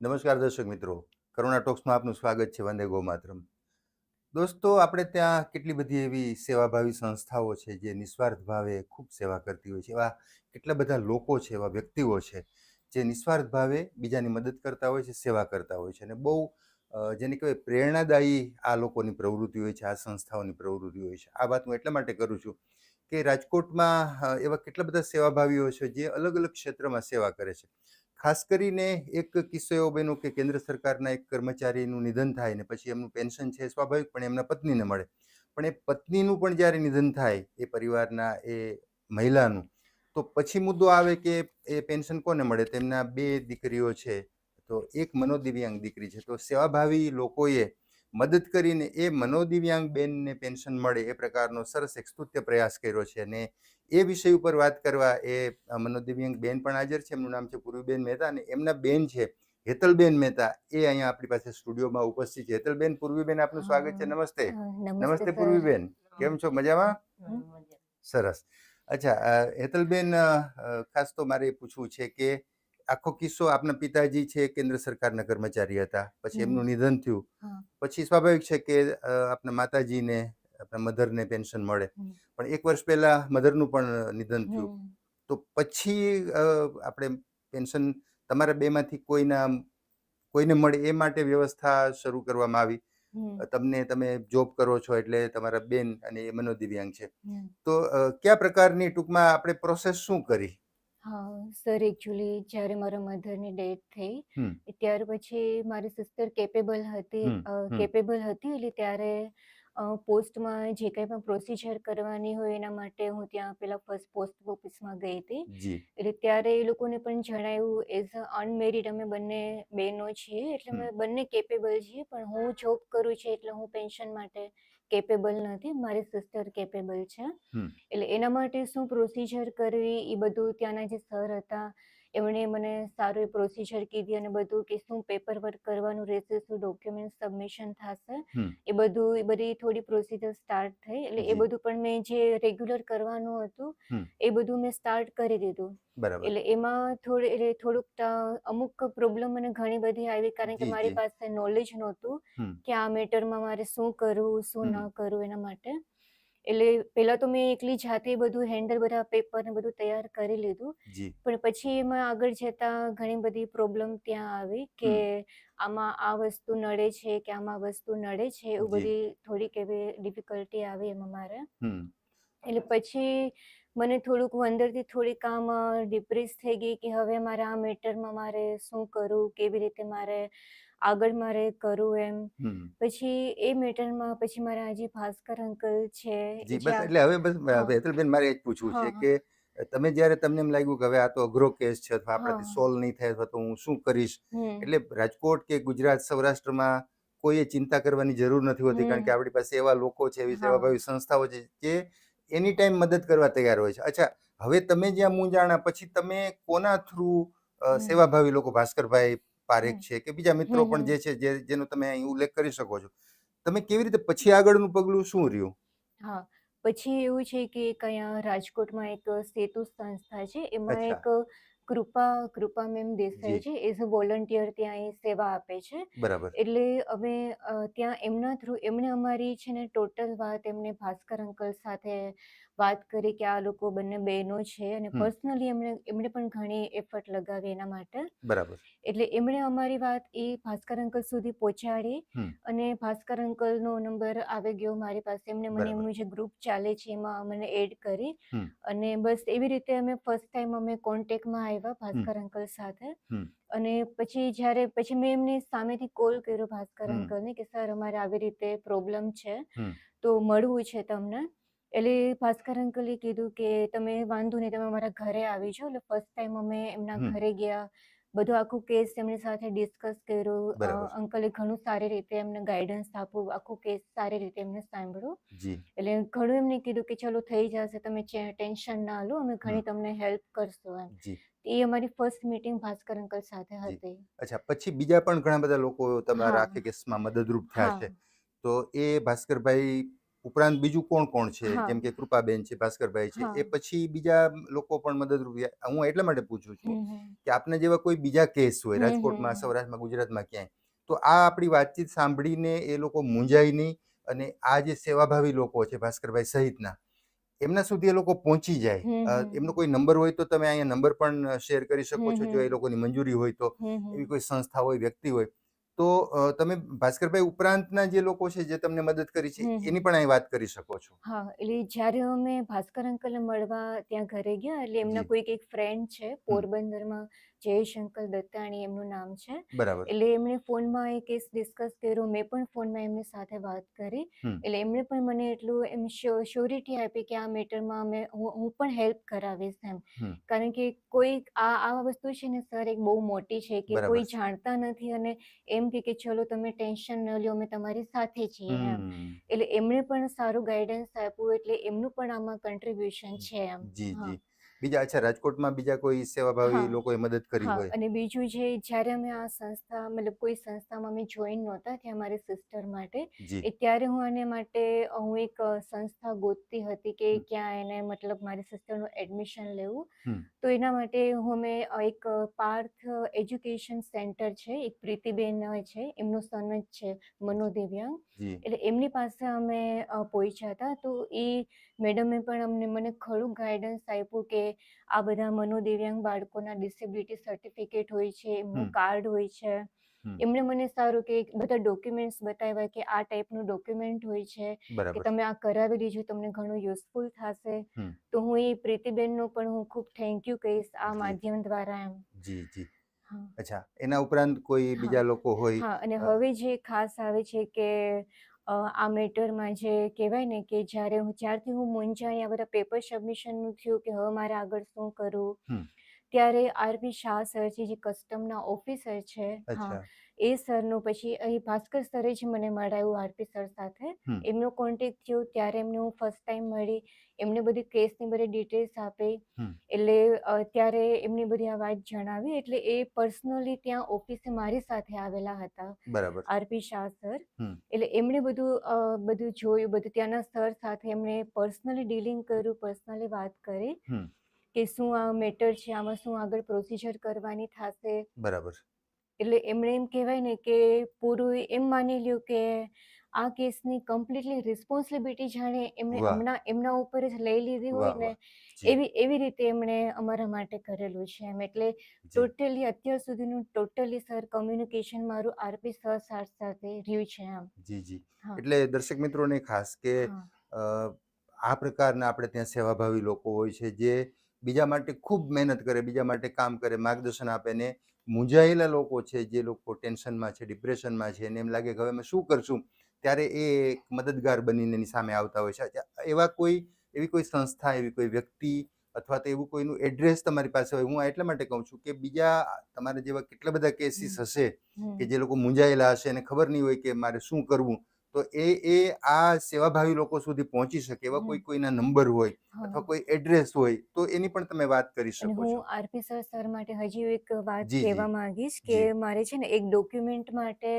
નમસ્કાર દર્શક મિત્રો. કરુણા ટોક્સમાં આપનું સ્વાગત છે વંદે ગોમાતરમ. દોસ્તો, આપણે ત્યાં કેટલી બધી એવી સેવાભાવી સંસ્થાઓ છે જે નિસ્વાર્થ ભાવે ખૂબ સેવા કરતી હોય છે. એવા કેટલા બધા લોકો છે, એવા વ્યક્તિઓ છે, જે નિસ્વાર્થ ભાવે બીજાની મદદ કરતા હોય છે, સેવા કરતા હોય છે. અને બહુ જેને કહેવાય પ્રેરણાદાયી આ લોકોની પ્રવૃત્તિ હોય છે, આ સંસ્થાઓની પ્રવૃત્તિ હોય છે. આ વાત હું એટલા માટે કરું છું કે રાજકોટમાં એવા કેટલા બધા સેવાભાવીઓ છે જે અલગ અલગ ક્ષેત્રમાં સેવા કરે છે. ખાસ કરીને એક કિસ્સો એવો બન્યો કે કેન્દ્ર સરકારના એક કર્મચારીનું નિધન થાય ને પછી એમનું પેન્શન છે સ્વાભાવિક પણ એમના પત્નીને મળે. પણ એ પત્નીનું પણ જ્યારે નિધન થાય એ પરિવારના એ મહિલાનું, તો પછી મુદ્દો આવે કે એ પેન્શન કોને મળે? તેમના બે દીકરીઓ છે, તો એક મનોદિવ્યાંગ દીકરી છે. તો સેવાભાવી લોકોએ મદદ કરીને એ મનોદિવ્યાંગ બેનને પેન્શન મળે એ પ્રકારનો સરસ એક સ્તુત્ય પ્રયાસ કર્યો છે અને એ વિષય ઉપર વાત કરવા એ મનોદિવ્યાંગ બેન પણ હાજર છે. એમનું નામ છે પૂર્વીબેન મહેતા અને એમના બેન છે હેતલબેન મહેતા. એ અહીંયા આપણી પાસે સ્ટુડિયોમાં ઉપસ્થિત છે. હેતલબેન પૂર્વીબેન આપનું સ્વાગત છે. નમસ્તે. નમસ્તે પૂર્વીબેન. કેમ છો? મજામાં? સરસ. અચ્છા હેતલબેન ખાસ તો મારે પૂછવું છે કે આખો કિસ્સો આપના પિતાજી છે કેન્દ્ર સરકારના કર્મચારી હતા. પછી એમનું નિધન થયું. પછી સ્વાભાવિક છે કે આપના માતાજીને આપણા મધરને પેન્શન મળે. પણ એક વર્ષ પહેલા મધરનું પણ નિધન થયું. તો પછી આપણે પેન્શન તમારા બેમાંથી કોઈના કોઈને મળે એ માટે વ્યવસ્થા શરૂ કરવામાં આવી. તમને તમે જોબ કરો છો એટલે તમારા બેન અને એ મનોદિવ્યાંગ છે. તો કયા પ્રકારની ટૂંકમાં આપણે પ્રોસેસ શું કરી? સર એકચ્યુઅલી જ્યારે મારા મધરની ડેથ થઈ ત્યાર પછી મારી સિસ્ટર કેપેબલ હતી. કેપેબલ હતી એટલે ત્યારે પોસ્ટમાં જે કંઈ પણ પ્રોસિજર કરવાની હોય એના માટે હું ત્યાં પેલા ફર્સ્ટ પોસ્ટ ઓફિસમાં ગઈ હતી. એટલે ત્યારે એ લોકોને પણ જણાવ્યું એઝ અ અનમેરિડ અમે બંને બહેનો છીએ એટલે અમે બંને કેપેબલ છીએ પણ હું જોબ કરું છું એટલે હું પેન્શન માટે કેપેબલ નથી મારી સિસ્ટર કેપેબલ છે. એટલે એના માટે શું પ્રોસિજર કરવી એ બધું ત્યાંના જે સર હતા એમણે મને સારું એ પ્રોસિજર કીધી અને બધું કે શું પેપર વર્ક કરવાનું રહેશે શું ડોક્યુમેન્ટ સબમિશન થશે એ બધું એ બધી થોડી પ્રોસિજર સ્ટાર્ટ થઈ. એટલે એ બધું પણ મેં જે રેગ્યુલર કરવાનું હતું એ બધું મેં સ્ટાર્ટ કરી દીધું. એટલે એમાં થોડી એટલે થોડુંક અમુક પ્રોબ્લેમ મને ઘણી બધી આવી કારણ કે મારી પાસે નોલેજ નહોતું કે આ મેટરમાં મારે શું કરવું શું. ન કરવું એના માટે. એટલે પહેલાં તો મેં એકલી જાતે બધું હેન્ડલ બધા પેપર ને બધું તૈયાર કરી લીધું. પણ પછી એમાં આગળ જતા ઘણી બધી પ્રોબ્લેમ ત્યાં આવી કે આમાં આ વસ્તુ નડે છે કે આમાં વસ્તુ નડે છે એવું બધી થોડીક એવી ડિફિકલ્ટી આવી એમાં મારે. એટલે પછી મને થોડુંક અંદરથી થોડીક આમ ડિપ્રેસ થઈ ગઈ કે હવે મારે આ મેટરમાં મારે શું કરવું કેવી રીતે મારે આગળ મારે કરવું એમ. પછી એ મેટરમાં પછી મારા હજી ભાસ્કર અંકલ છે જી બસ એટલે હવે બસ હેતલબેન મારે એ જ પૂછવું છે કે તમે જ્યારે તમને એમ લાગ્યું કે હવે આ તો અઘરો કેસ છે અથવા આપણાથી સોલ્વ નહીં થાય અથવા તો હું શું કરીશ? એટલે રાજકોટ કે ગુજરાત સૌરાષ્ટ્રમાં કોઈએ ચિંતા કરવાની જરૂર નથી હોતી કારણ કે. આપણી પાસે એવા લોકો છે એવી. સેવાભાવી સંસ્થાઓ છે જે એની ટાઈમ મદદ કરવા તૈયાર હોય છે. અચ્છા હવે તમે જ્યાં મૂંઝાણા પછી તમે કોના થ્રુ સેવાભાવી લોકો ભાસ્કરભાઈ પારેખ છે કે બીજા મિત્રો પણ જે છે જે જેનો તમે અહીં ઉલ્લેખ કરી શકો છો. તમે કેવી રીતે પછી આગળનું પગલું શું રહ્યું? હા પછી એવું છે કે અહીંયા રાજકોટમાં એક સેતુ સંસ્થા છે એમાં એક કૃપા કૃપા મેમ દેસાઈ. છે એઝ અ વોલન્ટિયર ત્યાં એ સેવા આપે છે. બરાબર. એટલે અમે ત્યાં એમના થ્રુ એમણે અમારી છે ને ટોટલ વાત એમને ભાસ્કર અંકલ સાથે વાત કરી કે આ લોકો બંને બહેનો છે અને પર્સનલી એમણે એમણે પણ ઘણી એફર્ટ લગાવી એના માટે. બરાબર. એટલે એમણે અમારી વાત એ ભાસ્કર અંકલ સુધી પહોંચાડી અને ભાસ્કર અંકલનો નંબર આવી ગયો મારી પાસે. એમને મને એમનું જે ગ્રુપ ચાલે છે એમાં મને એડ કરી અને બસ એવી રીતે અમે ફર્સ્ટ ટાઈમ અમે કોન્ટેક્ટમાં આવ્યા ભાસ્કર અંકલ સાથે. અને પછી જ્યારે પછી મેં એમની સામેથી કોલ કર્યો ભાસ્કર. અંકલને કે સર અમારે આવી રીતે પ્રોબ્લેમ છે. તો મળવું છે તમને. એટલે ભાસ્કર અંકલે કીધું કે તમે વાંધો નહીં તમે અમારા ઘરે આવી જાઓ. એટલે ફર્સ્ટ ટાઈમ અમે એમના ઘરે ગયા. બધું આખું કેસ એમની સાથે ડિસ્કસ કર્યું. અંકલે ઘણું સારી રીતે એમને ગાઈડન્સ આપ્યું. આખું કેસ સારી રીતે એમને સાંભળ્યું. એટલે ઘણું એમને કીધું કે ચલો થઈ જશે. તમે ટેન્શન ના લો. અમે ઘણી તમને હેલ્પ કરશું. એમ. એ અમારી ફર્સ્ટ મીટિંગ ભાસ્કર અંકલ સાથે. હતી. અચ્છા પછી બીજા પણ ઘણા બધા લોકો તમારા. આખે કેસમાં મદદરૂપ થયા છે. તો એ ભાસ્કરભાઈ ઉપરાંત બીજું કોણ કોણ છે. જેમ કે કૃપાબેન છે ભાસ્કરભાઈ છે એ પછી બીજા લોકો પણ મદદરૂપ હું એટલા માટે પૂછું છું. કે આપને જેવા કોઈ બીજા કેસ હોય રાજકોટમાં સૌરાષ્ટ્રમાં ગુજરાતમાં ક્યાંય તો આ આપણી વાતચીત સાંભળીને એ લોકો મૂંઝાય નહીં અને આ જે સેવાભાવી લોકો છે ભાસ્કરભાઈ સહિતના એમના સુધી એ લોકો પહોંચી જાય. એમનો કોઈ નંબર હોય તો તમે અહીંયા નંબર પણ શેર કરી શકો છો જો એ લોકોની મંજૂરી હોય તો. એવી કોઈ સંસ્થા હોય વ્યક્તિ હોય તો તમે ભાસ્કરભાઈ ઉપરાંતના જે લોકો છે જે તમને મદદ કરી છે એની પણ અહીં વાત કરી શકો છો. હા એટલે જ્યારે અમે ભાસ્કર અંકલ મળવા ત્યાં ઘરે ગયા એટલે એમના કોઈક એક ફ્રેન્ડ છે પોરબંદરમાં જયેશ અંકલ દત્તાણી એમનું નામ છે. બરાબર. એટલે એમણે ફોનમાં એ કેસ ડિસ્કસ કર્યો. મેં પણ ફોનમાં એમની સાથે વાત કરી. એટલે એમણે પણ મને એટલું એમ શ્યોરિટી આપી કે આ મેટરમાં અમે હું હું પણ હેલ્પ કરાવીશ એમ. કારણ કે કોઈ આ આ વસ્તુ છે ને સર એક બહુ મોટી છે કે કોઈ જાણતા નથી અને એમ કે કે ચલો તમે ટેન્શન ન લ્યો અમે તમારી સાથે છીએ એમ. એટલે એમણે પણ સારું ગાઈડન્સ આપ્યું એટલે એમનું પણ આમાં કન્ટ્રીબ્યુશન છે એમ. જી જી. બીજા અચ્છા રાજકોટમાં બીજા કોઈ સેવાભાવી લોકોએ મદદ કરી હોય? અને બીજું જે જ્યારે અમે આ સંસ્થા મતલબ કોઈ સંસ્થામાં અમે જોઈન નહોતા ત્યાં મારી સિસ્ટર માટે એ ત્યારે હું આને માટે હું એક સંસ્થા ગોતતી હતી કે ક્યાં એને મતલબ મારી સિસ્ટરનું એડમિશન લેવું. તો એના માટે હું મેં એક પાર્થ એજ્યુકેશન સેન્ટર છે એક પ્રીતિબેન છે એમનું સન છે મનોદિવ્યાંગ. એટલે એમની પાસે અમે પહોંચ્યા હતા. તો એ મેડમે પણ અમને મને ખરું ગાઈડન્સ આપ્યું કે આ બધા મનોદિવ્યાંગ બાળકોના ડિસેબિલિટી સર્ટિફિકેટ હોય છે એમનું કાર્ડ હોય છે. એમણે મને સારું કે બધા ડોક્યુમેન્ટ્સ બતાવ્યા કે આ ટાઈપનું ડોક્યુમેન્ટ હોય છે કે તમે આ કરાવી લીજો તમને ઘણું યુઝફુલ થશે. તો હું એ પ્રીતિબેનનો પણ હું ખૂબ થેન્ક યુ કહીશ આ માધ્યમ દ્વારા એમ. જી જી. હા. અચ્છા એના ઉપરાંત કોઈ બીજા લોકો હોય હા અને હવે જે ખાસ આવે છે કે આ મેટરમાં જે કહેવાય ને કે જ્યારે હું જ્યારથી હું મૂંઝાઈ આ બધા પેપર સબમિશનનું થયું કે હવે મારે આગળ શું કરું? ત્યારે આરપી શાહ સર છે જે કસ્ટમના ઓફિસર છે હા એ સરનું પછી અહીં ભાસ્કર સરે જ મને મળાયું આરપી સર સાથે. એમનો કોન્ટેક્ટ થયો ત્યારે એમને હું ફર્સ્ટ ટાઈમ મળી. એમને બધી કેસની બધી ડિટેલ્સ આપી. એટલે ત્યારે એમની બધી આ વાત જણાવી. એટલે એ પર્સનલી ત્યાં ઓફિસે મારી સાથે આવેલા હતા. બરાબર. R P Shah sir. એટલે એમણે બધું બધું જોયું બધું ત્યાંના સર સાથે એમણે પર્સનલી ડીલિંગ કર્યું પર્સનલી વાત કરી કે શું આ મેટર છે આમાં શું આગળ પ્રોસિજર કરવાની થશે. બરાબર. એટલે એમણે એમ કહેવાય ને કે પૂરું એમ માની લ્યું કે આ કેસની કમ્પ્લીટલી રિસ્પોન્સિબિલિટી જાણે એમણે એમના હમણાં એમના ઉપર જ લઈ લીધી હોય ને એવી એવી રીતે એમણે અમારા માટે કરેલું છે એમ. એટલે ટોટલી અત્યાર સુધીનું ટોટલી સર કમ્યુનિકેશન મારું આરપી સર સાથે રહ્યું છે એમ જી જી. એટલે દર્શક મિત્રોને ખાસ કે આ પ્રકારના આપણે ત્યાં સેવાભાવી લોકો હોય છે જે બીજા માટે ખૂબ મહેનત કરે બીજા માટે કામ કરે માર્ગદર્શન આપે ને મૂંઝાયેલા લોકો છે જે લોકો ટેન્શનમાં છે ડિપ્રેશનમાં છે અને એમ લાગે કે હવે અમે શું કરશું? ત્યારે એ એક મદદગાર બનીને એની સામે આવતા હોય છે. એવા કોઈ એવી કોઈ સંસ્થા એવી કોઈ વ્યક્તિ અથવા તો એવું કોઈનું એડ્રેસ તમારી પાસે હોય હું એટલા માટે કહું છું કે બીજા તમારા જેવા કેટલા બધા કેસીસ હશે કે જે લોકો મૂંઝાયેલા હશે અને ખબર નહીં હોય કે મારે શું કરવું? તો એ એ આ સેવાભાવી લોકો સુધી પહોંચી શકે એવા કોઈ કોઈના નંબર હોય અથવા કોઈ એડ્રેસ હોય તો એની પણ તમે વાત કરી શકો છો. હું આરપી સર સર માટે હજી એક વાત કહેવા માંગીશ કે મારે છે ને એક ડોક્યુમેન્ટ માટે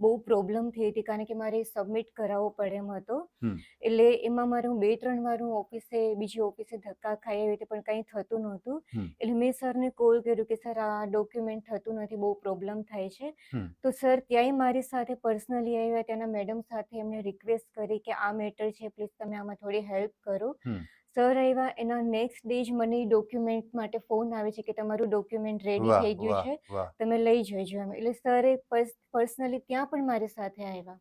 બહુ પ્રોબ્લેમ થઈ હતી કારણ કે મારે સબમિટ કરાવવો પડે એમ હતો. એટલે એમાં મારે હું બે ત્રણ વાર હું ઓફિસે બીજી ઓફિસે ધક્કા ખાઈ આવી હતી પણ કંઈ થતું નહોતું. એટલે મેં સરને કોલ કર્યું કે સર આ ડોક્યુમેન્ટ થતું નથી બહુ પ્રોબ્લેમ થાય છે. તો સર ત્યાંય મારી સાથે પર્સનલી આવ્યા ત્યાંના મેડમ સાથે એમને રિક્વેસ્ટ કરી કે આ મેટર છે પ્લીઝ તમે આમાં થોડી હેલ્પ કરો. સર આવ્યા એના નેક્સ્ટ ડે જ મને ડોક્યુમેન્ટ માટે ફોન આવે છે કે તમારું ડોક્યુમેન્ટ રેડી થઈ ગયું છે તમે લઈ જજો એમ. એટલે સરે પર્સનલી ત્યાં પણ મારી સાથે આવ્યા.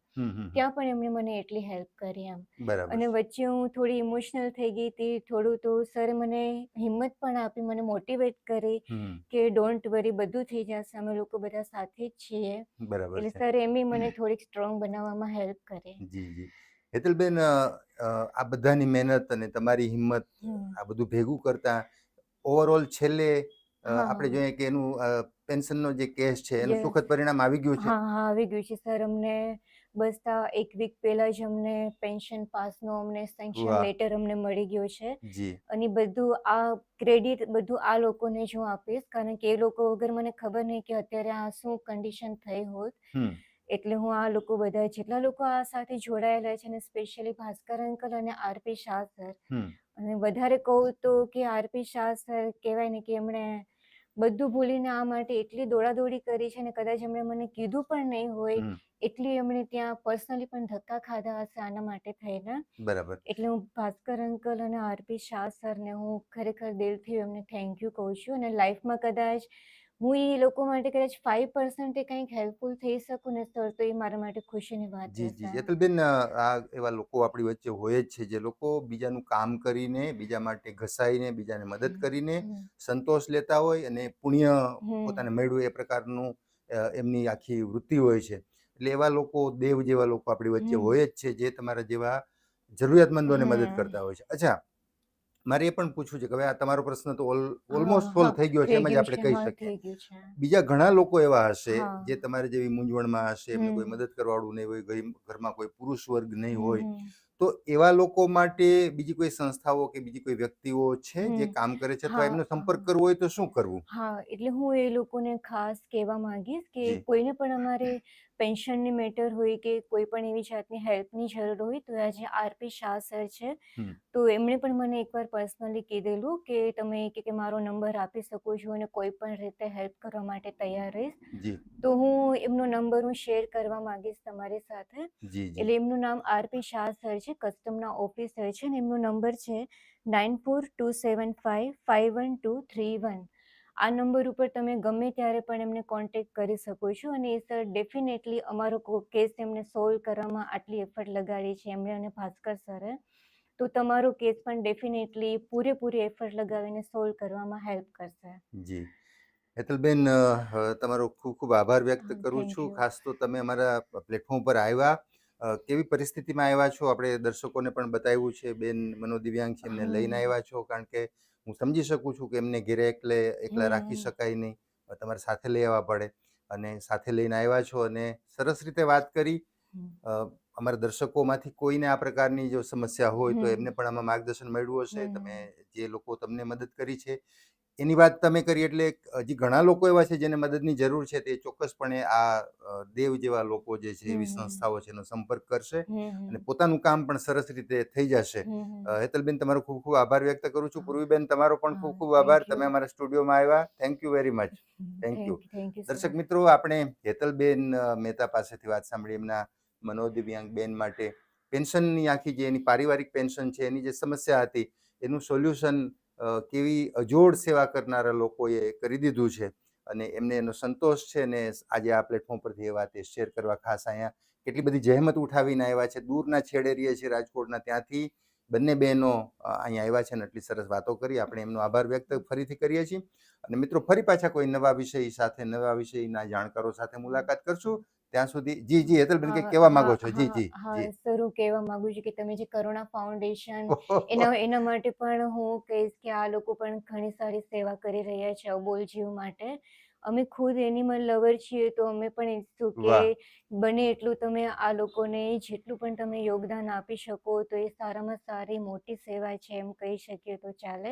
ત્યાં પણ એમણે મને એટલી હેલ્પ કરી એમ. અને વચ્ચે હું થોડી ઇમોશનલ થઈ ગઈ હતી થોડું તો સરે મને હિંમત પણ આપી મને મોટિવેટ કરી કે ડોન્ટ વરી બધું થઈ જશે અમે લોકો બધા સાથે જ છીએ. એટલે સર એમ મને થોડીક સ્ટ્રોંગ બનાવવામાં હેલ્પ કરી. જી જી. હેતલબેન આ બધાની મહેનત અને તમારી હિંમત આ બધું ભેગું કરતા ઓવરઓલ છેલ્લે આપણે જોઈએ કે એનું પેન્શનનો જે કેસ છે એનું. સુખદ પરિણામ આવી ગયું છે. હા હા આવી ગયું છે સર. અમને બસ તા એક વીક પહેલા જ અમને પેન્શન પાસનો અમને સેન્કશન લેટર અમને મળી ગયો છે. અને બધું આ ક્રેડિટ બધું આ લોકોને જ હું આપીશ કારણ કે એ લોકો વગર મને ખબર નહીં કે અત્યારે આ શું કન્ડિશન થઈ હોત. એટલે હું આ લોકો બધા જેટલા લોકો આ સાથે જોડાયેલા છે અને સ્પેશિયલી ભાસ્કર અંકલ અને આરપી શાહ સર અને વધારે કહું તો કે આરપી શાહ સર કહેવાય ને કે એમણે બધું ભૂલીને આ માટે એટલી દોડાદોડી કરી છે અને કદાચ એમણે મને કીધું પણ નહીં હોય એટલી એમણે ત્યાં પર્સનલી પણ ધક્કા ખાધા હશે આના માટે થઈને. બરાબર. એટલે હું ભાસ્કર અંકલ અને આરપી શાહ સરને હું ખરેખર દિલથી એમને થેન્ક યુ કહું છું અને લાઈફમાં કદાચ હું એ લોકો માટે કદાચ ફાઈવ પર્સન્ટ કંઈક હેલ્પફુલ થઈ શકું ને સર તો એ મારા માટે ખુશીની વાત જી જી હશે આ એવા લોકો આપણી વચ્ચે હોય જ છે જે લોકો બીજાનું કામ કરીને બીજા માટે ઘસાઈને બીજાને મદદ કરીને સંતોષ લેતા હોય અને પુણ્ય પોતાને મેળવું એ પ્રકારનું એમની આખી વૃત્તિ હોય છે. એટલે એવા લોકો દેવ જેવા લોકો આપણી વચ્ચે હોય જ છે જે તમારા જેવા જરૂરિયાતમંદોને મદદ કરતા હોય છે. અચ્છા મારે એ પણ પૂછવું છે કે હવે આ તમારો પ્રશ્ન તો ઓલમોસ્ટ સોલ્વ થઈ ગયો છે એમ જ આપણે કહી શકીએ. બીજા ઘણા લોકો એવા હશે જે તમારે જેવી મૂંઝવણમાં હશે એમને કોઈ મદદ કરવાળું નહીં હોય ઘરમાં કોઈ પુરુષ વર્ગ નહીં હોય. તો એવા લોકો માટે બીજી કોઈ સંસ્થાઓ કે બીજી કોઈ વ્યક્તિઓ છે જે કામ કરે છે? તો એમનો સંપર્ક કરવો હોય તો શું કરવું? હા એટલે હું એ લોકોને ખાસ કહેવા માંગીશ કે કોઈને પણ અમારે પેન્શનની મેટર હોય કે કોઈ પણ એવી જાતની હેલ્પની જરૂર હોય તો આ જે આરપી શાહ સર છે. તો એમણે પણ મને એકવાર પર્સનલી કીધેલું કે તમે કે કે મારો નંબર આપી શકો છો અને કોઈ પણ રીતે હેલ્પ કરવા માટે તૈયાર રહીશ. તો હું એમનો નંબર હું શેર કરવા માંગીશ તમારી સાથે. એટલે એમનું નામ આરપી શાહ સર છે કસ્ટમના ઓફિસર છે અને એમનો નંબર છે nine four two seven five five one two three one. આ નંબર ઉપર તમે ગમે ત્યારે પણ એમને કોન્ટેક્ટ કરી શકો છો અને એ સર ડેફિનેટલી અમારો કેસ એમને સોલ્વ કરવામાં આટલી એફર્ટ લગાડી છે એમણે અને ભાસ્કર સરે તો તમારો કેસ પણ ડેફિનેટલી પૂરેપૂરી એફર્ટ લગાવીને સોલ્વ કરવામાં હેલ્પ કરશે. જી. હેતલબેન તમારો ખૂબ ખૂબ આભાર વ્યક્ત કરું છું. ખાસ તો તમે અમારા પ્લેટફોર્મ પર આવ્યા. કેવી પરિસ્થિતિમાં આવ્યા છો? આપણે દર્શકોને પણ બતાવ્યું છે. બેન મનોદિવ્યાંગ છે એમને લઈને આવ્યા છો. કારણ કે હું સમજી શકું છું કે એમને ઘેરે એકલે એકલા રાખી શકાય નહીં તમારે સાથે લઈ આવવા પડે. અને સાથે લઈને આવ્યા છો અને સરસ રીતે વાત કરી. અમારા દર્શકોમાંથી કોઈને આ પ્રકારની જો સમસ્યા હોય તો એમને પણ આમાં માર્ગદર્શન મળ્યું હશે. તમે જે લોકો તમને મદદ કરી છે એની વાત તમે કરી એટલે હજી ઘણા લોકો એવા છે જેને મદદની જરૂર છે તે ચોક્કસપણે આ દેવ જેવા લોકો જે છે એવી સંસ્થાઓ છે એનો સંપર્ક કરશે અને પોતાનું કામ પણ સરસ રીતે થઈ જશે. હેતલબેન તમારો ખૂબ ખૂબ આભાર વ્યક્ત કરું છું. પૂર્વીબેન તમારો પણ ખૂબ ખૂબ આભાર. તમે અમારા સ્ટુડિયોમાં આવ્યા. Thank you very much thank you દર્શક મિત્રો આપણે હેતલબેન મહેતા પાસેથી વાત સાંભળી. એમના મનોદિવ્યાંગ બેન માટે પેન્શનની આખી જે એની પારિવારિક પેન્શન છે એની જે સમસ્યા હતી એનું સોલ્યુશન કેવી અજોડ સેવા કરનારા લોકોએ કરી દીધું છે અને એમને એનો સંતોષ છે ને આજે આ પ્લેટફોર્મ પરથી એ વાત શેર કરવા ખાસ અહીંયા કેટલી બધી જહેમત ઉઠાવીને આવ્યા છે. દૂરના છેડે રહીએ છીએ રાજકોટના ત્યાંથી બંને બહેનો અહીંયા આવ્યા છે ને એટલી સરસ વાતો કરી. આપણે એમનો આભાર વ્યક્ત ફરીથી કરીએ છીએ. અને મિત્રો, ફરી પાછા કોઈ નવા વિષય સાથે, નવા વિષયના જાણકારો સાથે મુલાકાત કરશું. ત્યાં સુધી જી જી હેતલબેન હા, કહેવા માંગો છો. જી જી હા, સર હું કહેવા માંગુ છું કે તમે જે કરુણા ફાઉન્ડેશન એના એના માટે પણ હું કહીશ કે આ લોકો પણ ઘણી સારી સેવા કરી રહ્યા છે અબોલ જીવ માટે. અમે ખુદ એનિમલ લવર છીએ તો અમે પણ ઈચ્છું કે બને એટલું તમે આ લોકોને જેટલું પણ તમે યોગદાન આપી શકો તો એ સારામાં સારી મોટી સેવા છે એમ કહી શકીએ તો ચાલે.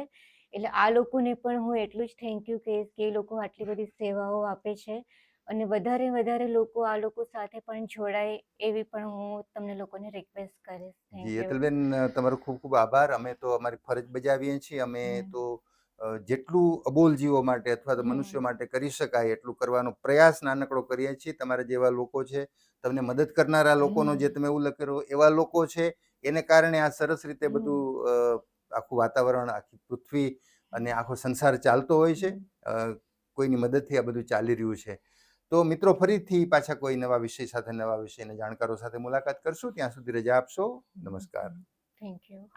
એટલે આ લોકોને પણ હું એટલું જ થેન્ક યુ કહીશ કે એ લોકો આટલી બધી સેવાઓ આપે છે. અને વધારે વધારે લોકો આ લોકો સાથે પણ જોડાય એવી પણ હું તમને લોકોને રિક્વેસ્ટ કરીશ. જી યુ તમારો ખૂબ ખૂબ આભાર. અમે તો અમારી ફરજ બજાવીએ છીએ. અમે તો જેટલું અબોલ જીવો માટે અથવા તો. મનુષ્યો માટે કરી શકાય એટલું કરવાનો પ્રયાસ નાનકડો કરીએ છીએ. તમારા જેવા લોકો છે તમને મદદ કરનારા લોકોનો જે તમે ઉલ્લેખ કર્યો એવા લોકો છે એને કારણે આ સરસ રીતે બધું આખું વાતાવરણ આખી પૃથ્વી અને આખો સંસાર ચાલતો હોય છે. કોઈની મદદથી આ બધું ચાલી રહ્યું છે. તો મિત્રો ફરીથી પાછા કોઈ નવા વિષય સાથે નવા વિષયના જાણકારો સાથે મુલાકાત કરશું. ત્યાં સુધી રજા આપશો. નમસ્કાર. Thank you